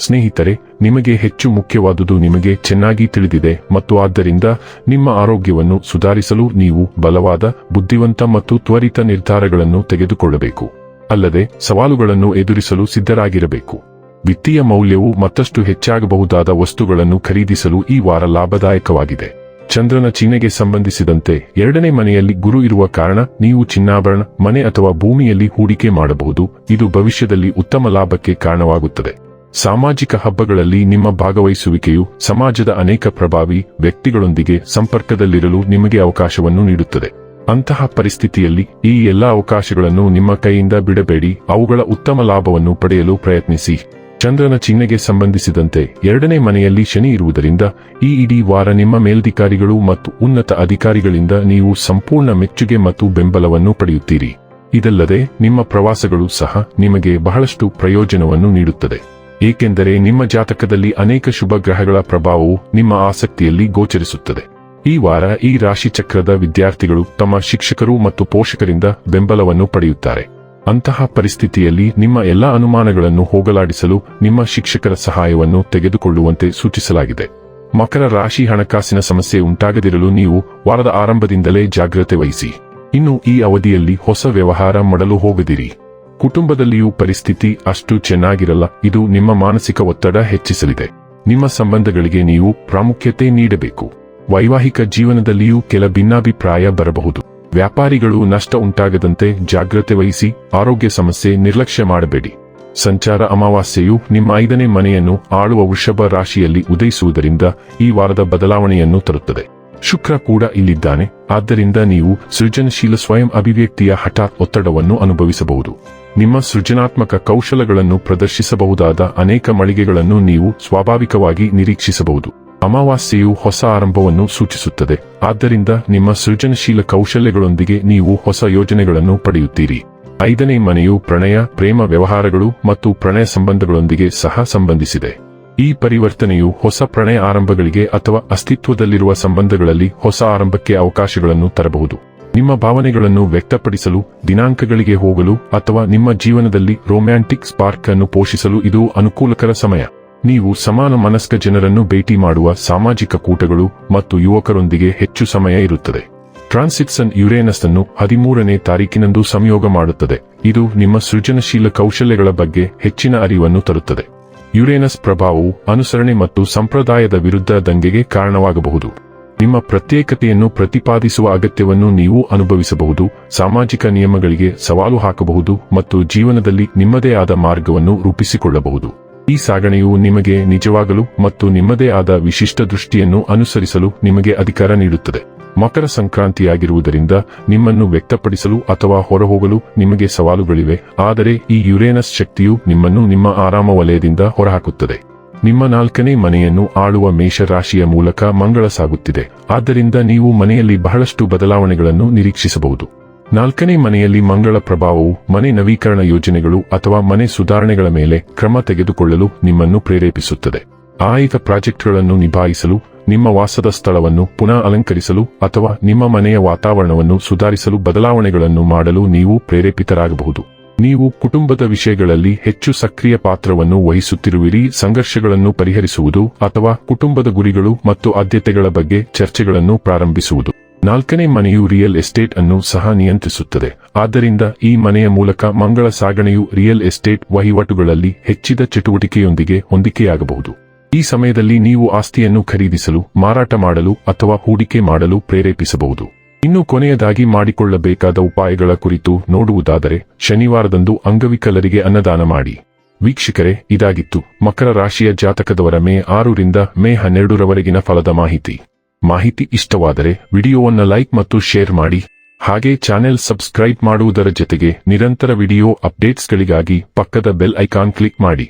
ಸ್ನೇಹಿತರೆ, ನಿಮಗೆ ಹೆಚ್ಚು ಮುಖ್ಯವಾದುದು ನಿಮಗೆ ಚೆನ್ನಾಗಿ ತಿಳಿದಿದೆ ಮತ್ತು ಆದ್ದರಿಂದ ನಿಮ್ಮ ಆರೋಗ್ಯವನ್ನು ಸುಧಾರಿಸಲು ನೀವು ಬಲವಾದ, ಬುದ್ಧಿವಂತ ಮತ್ತು ತ್ವರಿತ ನಿರ್ಧಾರಗಳನ್ನು ತೆಗೆದುಕೊಳ್ಳಬೇಕು. ಅಲ್ಲದೆ, ಸವಾಲುಗಳನ್ನು ಎದುರಿಸಲು ಸಿದ್ಧರಾಗಿರಬೇಕು. ವಿತ್ತೀಯ ಮೌಲ್ಯವು ಮತ್ತಷ್ಟು ಹೆಚ್ಚಾಗಬಹುದಾದ ವಸ್ತುಗಳನ್ನು ಖರೀದಿಸಲು ಈ ವಾರ ಲಾಭದಾಯಕವಾಗಿದೆ. ಚಂದ್ರನ ಚಿಹ್ನೆಗೆ ಸಂಬಂಧಿಸಿದಂತೆ ಎರಡನೇ ಮನೆಯಲ್ಲಿ ಗುರು ಇರುವ ಕಾರಣ ನೀವು ಚಿನ್ನಾಭರಣ, ಮನೆ ಅಥವಾ ಭೂಮಿಯಲ್ಲಿ ಹೂಡಿಕೆ ಮಾಡಬಹುದು. ಇದು ಭವಿಷ್ಯದಲ್ಲಿ ಉತ್ತಮ ಲಾಭಕ್ಕೆ ಕಾರಣವಾಗುತ್ತದೆ. ಸಾಮಾಜಿಕ ಹಬ್ಬಗಳಲ್ಲಿ ನಿಮ್ಮ ಭಾಗವಹಿಸುವಿಕೆಯು ಸಮಾಜದ ಅನೇಕ ಪ್ರಭಾವಿ ವ್ಯಕ್ತಿಗಳೊಂದಿಗೆ ಸಂಪರ್ಕದಲ್ಲಿರಲು ನಿಮಗೆ ಅವಕಾಶವನ್ನು ನೀಡುತ್ತದೆ. ಅಂತಹ ಪರಿಸ್ಥಿತಿಯಲ್ಲಿ ಈ ಎಲ್ಲಾ ಅವಕಾಶಗಳನ್ನು ನಿಮ್ಮ ಕೈಯಿಂದ ಬಿಡಬೇಡಿ. ಅವುಗಳ ಉತ್ತಮ ಲಾಭವನ್ನು ಪಡೆಯಲು ಪ್ರಯತ್ನಿಸಿ. ಚಂದ್ರನ ಚಿಹ್ನೆಗೆ ಸಂಬಂಧಿಸಿದಂತೆ ಎರಡನೇ ಮನೆಯಲ್ಲಿ ಶನಿ ಇರುವುದರಿಂದ ಈ ಇಡೀ ವಾರ ನಿಮ್ಮ ಮೇಲ್ಧಿಕಾರಿಗಳು ಮತ್ತು ಉನ್ನತ ಅಧಿಕಾರಿಗಳಿಂದ ನೀವು ಸಂಪೂರ್ಣ ಮೆಚ್ಚುಗೆ ಮತ್ತು ಬೆಂಬಲವನ್ನು ಪಡೆಯುತ್ತೀರಿ. ಇದಲ್ಲದೆ ನಿಮ್ಮ ಪ್ರವಾಸಗಳು ಸಹ ನಿಮಗೆ ಬಹಳಷ್ಟು ಪ್ರಯೋಜನವನ್ನು ನೀಡುತ್ತದೆ. ಏಕೆಂದರೆ ನಿಮ್ಮ ಜಾತಕದಲ್ಲಿ ಅನೇಕ ಶುಭ ಗ್ರಹಗಳ ಪ್ರಭಾವವು ನಿಮ್ಮ ಆಸಕ್ತಿಯಲ್ಲಿ ಗೋಚರಿಸುತ್ತದೆ. ಈ ವಾರ ಈ ರಾಶಿ ಚಕ್ರದ ವಿದ್ಯಾರ್ಥಿಗಳು ತಮ್ಮ ಶಿಕ್ಷಕರು ಮತ್ತು ಪೋಷಕರಿಂದ ಬೆಂಬಲವನ್ನು ಪಡೆಯುತ್ತಾರೆ. ಅಂತಹ ಪರಿಸ್ಥಿತಿಯಲ್ಲಿ ನಿಮ್ಮ ಎಲ್ಲಾ ಅನುಮಾನಗಳನ್ನು ಹೋಗಲಾಡಿಸಲು ನಿಮ್ಮ ಶಿಕ್ಷಕರ ಸಹಾಯವನ್ನು ತೆಗೆದುಕೊಳ್ಳುವಂತೆ ಸೂಚಿಸಲಾಗಿದೆ. ಮಕರ ರಾಶಿ ಹಣಕಾಸಿನ ಸಮಸ್ಯೆ ಉಂಟಾಗದಿರಲು ನೀವು ವಾರದ ಆರಂಭದಿಂದಲೇ ಜಾಗ್ರತೆ ವಹಿಸಿ. ಇನ್ನು ಈ ಅವಧಿಯಲ್ಲಿ ಹೊಸ ವ್ಯವಹಾರ ಮಾಡಲು ಹೋಗದಿರಿ. ಕುಟುಂಬದಲ್ಲಿಯೂ ಪರಿಸ್ಥಿತಿ ಅಷ್ಟು ಚೆನ್ನಾಗಿರಲ್ಲ. ಇದು ನಿಮ್ಮ ಮಾನಸಿಕ ಒತ್ತಡ ಹೆಚ್ಚಿಸಲಿದೆ. ನಿಮ್ಮ ಸಂಬಂಧಗಳಿಗೆ ನೀವು ಪ್ರಾಮುಖ್ಯತೆ ನೀಡಬೇಕು. ವೈವಾಹಿಕ ಜೀವನದಲ್ಲಿಯೂ ಕೆಲ ಭಿನ್ನಾಭಿಪ್ರಾಯ ಬರಬಹುದು. ವ್ಯಾಪಾರಿಗಳು ನಷ್ಟ ಉಂಟಾಗದಂತೆ ಜಾಗ್ರತೆ ವಹಿಸಿ ಆರೋಗ್ಯ ಸಮಸ್ಯೆ ನಿರ್ಲಕ್ಷ್ಯ ಮಾಡಬೇಡಿ. ಸಂಚಾರ ಅಮಾವಾಸ್ಯೆಯು ನಿಮ್ಮ ಐದನೇ ಮನೆಯನ್ನು ಆಳುವ ವೃಷಭ ರಾಶಿಯಲ್ಲಿ ಉದಯಿಸುವುದರಿಂದ ಈ ವಾರದ ಬದಲಾವಣೆಯನ್ನು ತರುತ್ತದೆ. ಶುಕ್ರ ಕೂಡ ಇಲ್ಲಿದ್ದಾನೆ. ಆದ್ದರಿಂದ ನೀವು ಸೃಜನಶೀಲ ಸ್ವಯಂ ಅಭಿವ್ಯಕ್ತಿಯ ಹಠಾತ್ ಒತ್ತಡವನ್ನು ಅನುಭವಿಸಬಹುದು. ನಿಮ್ಮ ಸೃಜನಾತ್ಮಕ ಕೌಶಲಗಳನ್ನು ಪ್ರದರ್ಶಿಸಬಹುದಾದ ಅನೇಕ ಮಳಿಗೆಗಳನ್ನು ನೀವು ಸ್ವಾಭಾವಿಕವಾಗಿ ನಿರೀಕ್ಷಿಸಬಹುದು. ಅಮಾವಾಸ್ಯೆಯು ಹೊಸ ಆರಂಭವನ್ನು ಸೂಚಿಸುತ್ತದೆ. ಆದ್ದರಿಂದ ನಿಮ್ಮ ಸೃಜನಶೀಲ ಕೌಶಲ್ಯಗಳೊಂದಿಗೆ ನೀವು ಹೊಸ ಯೋಜನೆಗಳನ್ನು ಪಡೆಯುತ್ತೀರಿ. ಐದನೇ ಮನೆಯು ಪ್ರಣಯ, ಪ್ರೇಮ ವ್ಯವಹಾರಗಳು ಮತ್ತು ಪ್ರಣಯ ಸಂಬಂಧಗಳೊಂದಿಗೆ ಸಹ ಸಂಬಂಧಿಸಿದೆ. ಈ ಪರಿವರ್ತನೆಯು ಹೊಸ ಪ್ರಣಯ ಆರಂಭಗಳಿಗೆ ಅಥವಾ ಅಸ್ತಿತ್ವದಲ್ಲಿರುವ ಸಂಬಂಧಗಳಲ್ಲಿ ಹೊಸ ಆರಂಭಕ್ಕೆ ಅವಕಾಶಗಳನ್ನು ತರಬಹುದು. ನಿಮ್ಮ ಭಾವನೆಗಳನ್ನು ವ್ಯಕ್ತಪಡಿಸಲು, ದಿನಾಂಕಗಳಿಗೆ ಹೋಗಲು ಅಥವಾ ನಿಮ್ಮ ಜೀವನದಲ್ಲಿ ರೊಮ್ಯಾಂಟಿಕ್ ಸ್ಪಾರ್ಕ್ ಅನ್ನು ಪೋಷಿಸಲು ಇದು ಅನುಕೂಲಕರ ಸಮಯ. ನೀವು ಸಮಾನ ಮನಸ್ಕ ಜನರನ್ನು ಭೇಟಿ ಮಾಡುವ ಸಾಮಾಜಿಕ ಕೂಟಗಳು ಮತ್ತು ಯುವಕರೊಂದಿಗೆ ಹೆಚ್ಚು ಸಮಯ ಇರುತ್ತದೆ. ಟ್ರಾನ್ಸಿಟ್ಸನ್ ಯುರೇನಸ್ ಅನ್ನು ಹದಿಮೂರನೇ ತಾರೀಕಿನಂದು ಸಂಯೋಗ ಮಾಡುತ್ತದೆ. ಇದು ನಿಮ್ಮ ಸೃಜನಶೀಲ ಕೌಶಲ್ಯಗಳ ಬಗ್ಗೆ ಹೆಚ್ಚಿನ ಅರಿವನ್ನು ತರುತ್ತದೆ. ಯುರೇನಸ್ ಪ್ರಭಾವವು ಅನುಸರಣೆ ಮತ್ತು ಸಂಪ್ರದಾಯದ ವಿರುದ್ಧ ದಂಗೆಗೆ ಕಾರಣವಾಗಬಹುದು. ನಿಮ್ಮ ಪ್ರತ್ಯೇಕತೆಯನ್ನು ಪ್ರತಿಪಾದಿಸುವ ಅಗತ್ಯವನ್ನು ನೀವು ಅನುಭವಿಸಬಹುದು, ಸಾಮಾಜಿಕ ನಿಯಮಗಳಿಗೆ ಸವಾಲು ಹಾಕಬಹುದು ಮತ್ತು ಜೀವನದಲ್ಲಿ ನಿಮ್ಮದೇ ಆದ ಮಾರ್ಗವನ್ನು ರೂಪಿಸಿಕೊಳ್ಳಬಹುದು. ಈ ಸಾಗಣೆಯು ನಿಮಗೆ ನಿಜವಾಗಲು ಮತ್ತು ನಿಮ್ಮದೇ ಆದ ವಿಶಿಷ್ಟ ದೃಷ್ಟಿಯನ್ನು ಅನುಸರಿಸಲು ನಿಮಗೆ ಅಧಿಕಾರ ನೀಡುತ್ತದೆ. ಮಕರ ಸಂಕ್ರಾಂತಿಯಾಗಿರುವುದರಿಂದ ನಿಮ್ಮನ್ನು ವ್ಯಕ್ತಪಡಿಸಲು ಅಥವಾ ಹೊರಹೋಗಲು ನಿಮಗೆ ಸವಾಲುಗಳಿವೆ, ಆದರೆ ಈ ಯುರೇನಸ್ ಶಕ್ತಿಯು ನಿಮ್ಮನ್ನು ನಿಮ್ಮ ಆರಾಮ ವಲಯದಿಂದ ಹೊರಹಾಕುತ್ತದೆ. ನಿಮ್ಮ ನಾಲ್ಕನೇ ಮನೆಯನ್ನು ಆಳುವ ಮೇಷರಾಶಿಯ ಮೂಲಕ ಮಂಗಳ ಸಾಗುತ್ತಿದೆ ಆದ್ದರಿಂದ ನೀವು ಮನೆಯಲ್ಲಿ ಬಹಳಷ್ಟು ಬದಲಾವಣೆಗಳನ್ನು ನಿರೀಕ್ಷಿಸಬಹುದು. ನಾಲ್ಕನೇ ಮನೆಯಲ್ಲಿ ಮಂಗಳ ಪ್ರಭಾವವು ಮನೆ ನವೀಕರಣ ಯೋಜನೆಗಳು ಅಥವಾ ಮನೆ ಸುಧಾರಣೆಗಳ ಮೇಲೆ ಕ್ರಮ ತೆಗೆದುಕೊಳ್ಳಲು ನಿಮ್ಮನ್ನು ಪ್ರೇರೇಪಿಸುತ್ತದೆ. ಆಯ್ದ ಪ್ರಾಜೆಕ್ಟ್ಗಳನ್ನು ನಿಭಾಯಿಸಲು, ನಿಮ್ಮ ವಾಸದ ಸ್ಥಳವನ್ನು ಪುನಃ ಅಲಂಕರಿಸಲು ಅಥವಾ ನಿಮ್ಮ ಮನೆಯ ವಾತಾವರಣವನ್ನು ಸುಧಾರಿಸಲು ಬದಲಾವಣೆಗಳನ್ನು ಮಾಡಲು ನೀವು ಪ್ರೇರೇಪಿತರಾಗಬಹುದು. ನೀವು ಕುಟುಂಬದ ವಿಷಯಗಳಲ್ಲಿ ಹೆಚ್ಚು ಸಕ್ರಿಯ ಪಾತ್ರವನ್ನು ವಹಿಸುತ್ತಿರುವಿರಿ, ಸಂಘರ್ಷಗಳನ್ನು ಪರಿಹರಿಸುವುದು ಅಥವಾ ಕುಟುಂಬದ ಗುರಿಗಳು ಮತ್ತು ಆದ್ಯತೆಗಳ ಬಗ್ಗೆ ಚರ್ಚೆಗಳನ್ನು ಪ್ರಾರಂಭಿಸುವುದು. ನಾಲ್ಕನೇ ಮನೆಯು ರಿಯಲ್ ಎಸ್ಟೇಟ್ ಅನ್ನು ಸಹ ನಿಯಂತ್ರಿಸುತ್ತದೆ. ಆದ್ದರಿಂದ ಈ ಮನೆಯ ಮೂಲಕ ಮಂಗಳ ಸಾಗಣೆಯು ರಿಯಲ್ ಎಸ್ಟೇಟ್ ವಹಿವಾಟುಗಳಲ್ಲಿ ಹೆಚ್ಚಿದ ಚಟುವಟಿಕೆಯೊಂದಿಗೆ ಹೊಂದಿಕೆಯಾಗಬಹುದು. ಈ ಸಮಯದಲ್ಲಿ ನೀವು ಆಸ್ತಿಯನ್ನು ಖರೀದಿಸಲು, ಮಾರಾಟ ಮಾಡಲು ಅಥವಾ ಹೂಡಿಕೆ ಮಾಡಲು ಪ್ರೇರೇಪಿಸಬಹುದು. ಇನ್ನು ಕೊನೆಯದಾಗಿ ಮಾಡಿಕೊಳ್ಳಬೇಕಾದ ಉಪಾಯಗಳ ಕುರಿತು ನೋಡುವುದಾದರೆ, ಶನಿವಾರದಂದು ಅಂಗವಿಕಲರಿಗೆ ಅನ್ನದಾನ ಮಾಡಿ. ವೀಕ್ಷಕರೇ, ಇದಾಗಿತ್ತು. ಮಕರ ರಾಶಿಯ ಜಾತಕದವರ ಮೇ ಆರರಿಂದ ಮೇ ಹನ್ನೆರಡರವರೆಗಿನ ಫಲದ ಮಾಹಿತಿ. ಮಾಹಿತಿ ಇಷ್ಟವಾದರೆ ವಿಡಿಯೋವನ್ನು ಲೈಕ್ ಮತ್ತು ಶೇರ್ ಮಾಡಿ. ಹಾಗೆ ಚಾನೆಲ್ ಸಬ್ಸ್ಕ್ರೈಬ್ ಮಾಡುವುದರ ಜೊತೆಗೆ ನಿರಂತರ ವಿಡಿಯೋ ಅಪ್ಡೇಟ್ಸ್ಗಳಿಗಾಗಿ ಪಕ್ಕದ ಬೆಲ್ ಐಕಾನ್ ಕ್ಲಿಕ್ ಮಾಡಿ.